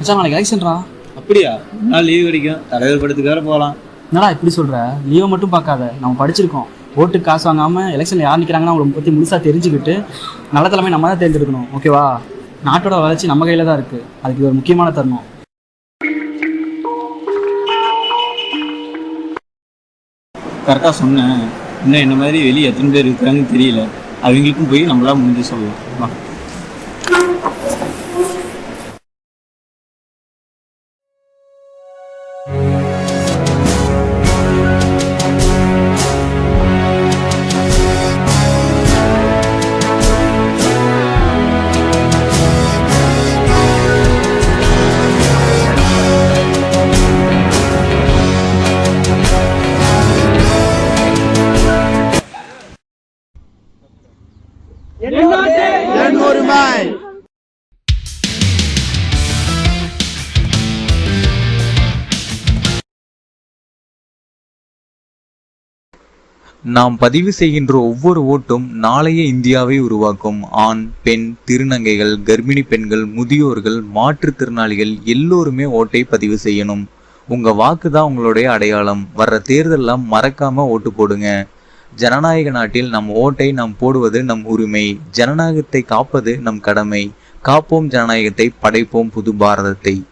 மச்சான் நாளைக்கு எலெக்ஷன்ரா அப்படியா? நாள் லீவ் கிடைக்கும். தலைவர் படத்துக்கு வேற போகலாம். என்னடா இப்படி சொல்ற? லீவை மட்டும் பார்க்காத. நம்ம படிச்சிருக்கோம். ஓட்டுக்கு காசு வாங்காம எலெக்ஷன்ல யார் நிற்கிறாங்கன்னா அவங்களை பற்றி முழுசா தெரிஞ்சுக்கிட்டு நல்ல தலைமை நம்ம தான் தேர்ந்தெடுக்கணும். ஓகேவா நாட்டோட வளர்ச்சி நம்ம கையில தான் இருக்கு. அதுக்கு ஒரு முக்கியமான தருணம். கரெக்டாக சொன்னேன். இன்னும் என்ன மாதிரி வெளியே எத்தனை பேர் இருக்கிறாங்கன்னு தெரியல. அவங்களுக்கும் போய் நம்மளா முடிஞ்சு சொல்லலாம் நாம் பதிவு செய்கின்ற ஒவ்வொரு ஓட்டும் நாளைய இந்தியாவை உருவாக்கும். ஆண் பெண் திருநங்கைகள் கர்ப்பிணி பெண்கள் முதியோர்கள் மாற்றுத்திறனாளிகள் எல்லோருமே ஓட்டை பதிவு செய்யணும். உங்க வாக்கு தான் உங்களுடைய அடையாளம். வர்ற தேர்தலெல்லாம் மறக்காம ஓட்டு போடுங்க. ஜனநாயக நாட்டில் நம் ஓட்டை நாம் போடுவது நம் உரிமை. ஜனநாயகத்தை காப்பது நம் கடமை. காப்போம் ஜனநாயகத்தை படைப்போம் புது பாரதத்தை.